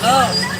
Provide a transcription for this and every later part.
Go!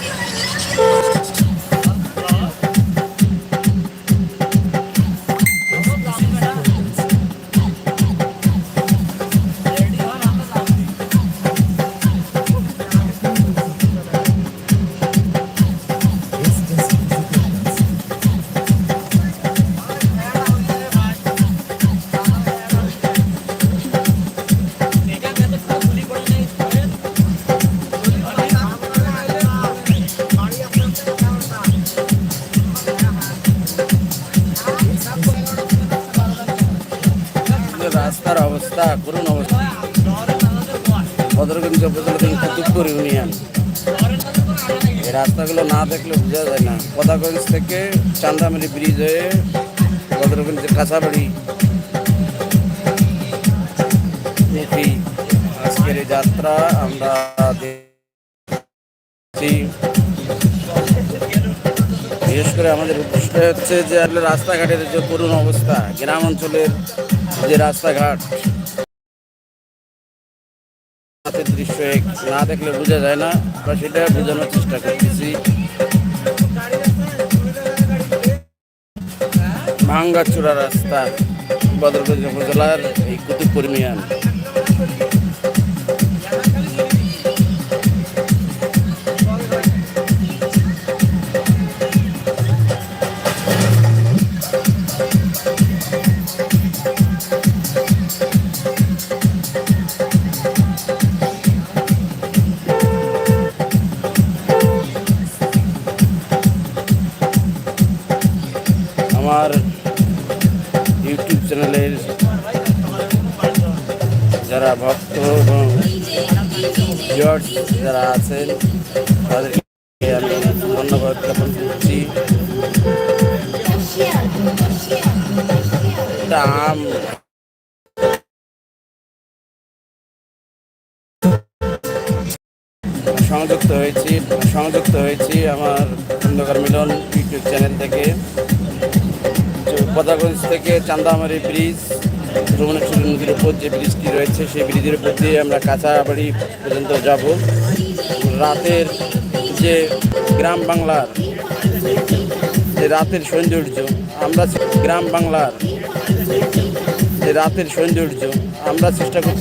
অবস্থা, করুন অবস্থা। বদরগঞ্জ উপজেলা ইউনিয়ন এই রাস্তাগুলো না দেখলে বোঝা যায় না। পদাগঞ্জ থেকে চান্দামারি ব্রিজ হয়ে বদরগঞ্জের কাঁচাবাড়ি মুখী আজকের যাত্রা, আমরা বিশেষ করে আমাদের উদ্দেশ্য হচ্ছে যে আসলে রাস্তাঘাটের যে করুণ অবস্থা, গ্রাম অঞ্চলের যে রাস্তাঘাট রাতের দৃশ্য না দেখলে বোঝা যায় না, আমরা সেটা বোঝানোর চেষ্টা করতেছি। ভাঙ্গাচূড়া রাস্তা, বদরগঞ্জ উপজেলার এই কুতুবপুর মিয়ান। আমার ইউটিউব চ্যানেলের যারা ভক্ত এবং যারা আছেন, তাদেরকে আমি ধন্যবাদ জ্ঞাপন করছি। আম সংযুক্ত হয়েছি সংযুক্ত হয়েছি আমার খন্দকার মিলন ইউটিউব চ্যানেল থেকে। পদাগঞ্জ থেকে চান্দামারি ব্রিজ ভ্রমণেশ্বরী নদীর উপর যে ব্রিজটি রয়েছে, সেই ব্রিজের উপর দিয়ে আমরা কাঁচাবাড়ি পর্যন্ত যাব। রাতের যে গ্রাম বাংলার যে রাতের সৌন্দর্য, আমরা গ্রাম বাংলার যে রাতের সৌন্দর্য, আমরা চেষ্টা করছি